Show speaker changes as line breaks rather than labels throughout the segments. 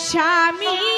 স্বামী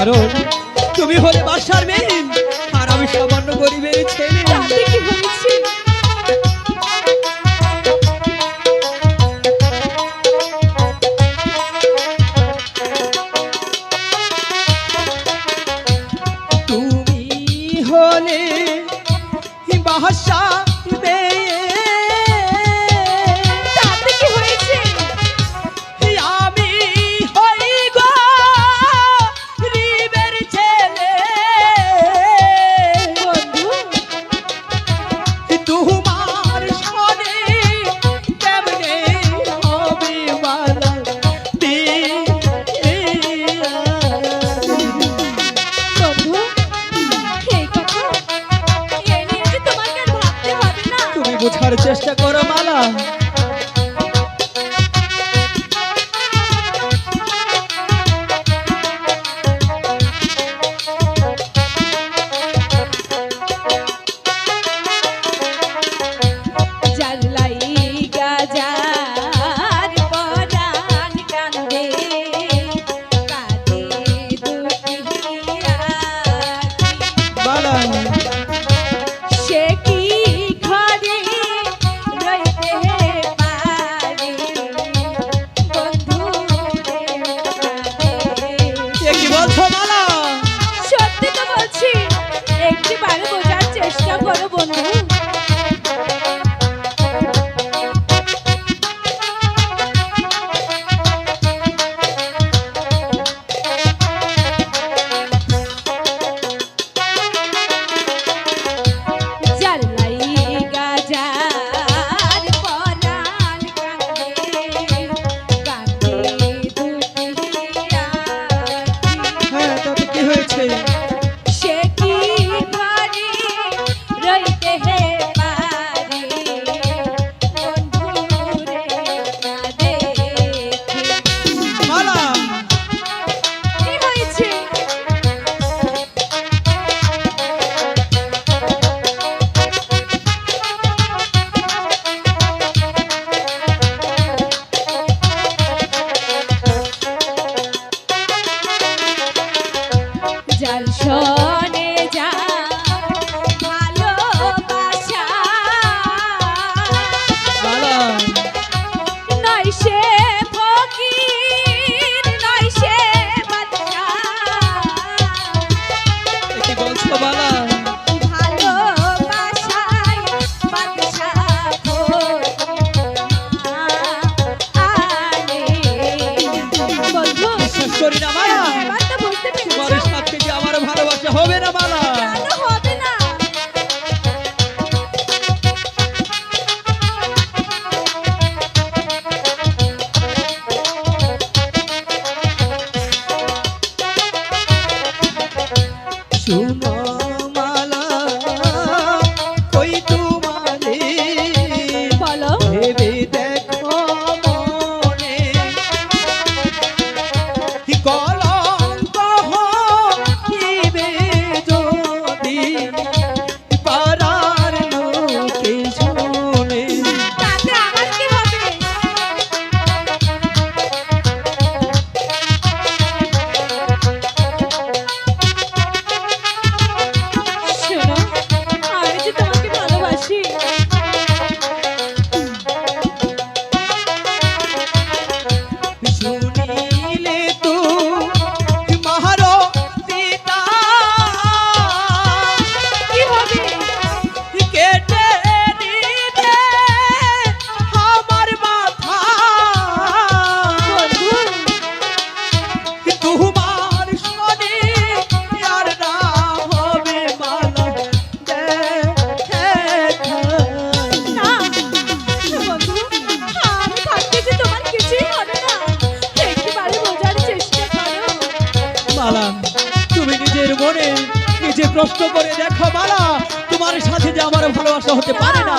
কারণ তুমি হলে বাসার মেয়ে আর আমি সামান্য গরিবের ছেলে। তুমি হলে বাসা বোঝার চেষ্টা করো মালা Bye. আচ্ছা,
সত্যি তো বলছি একটি বারে বোঝার চেষ্টা করো বন্ধু। 一些。প্রশ্ন করে দেখো মালা তোমার সাথে যে আমার ভালোবাসা হতে পারে না।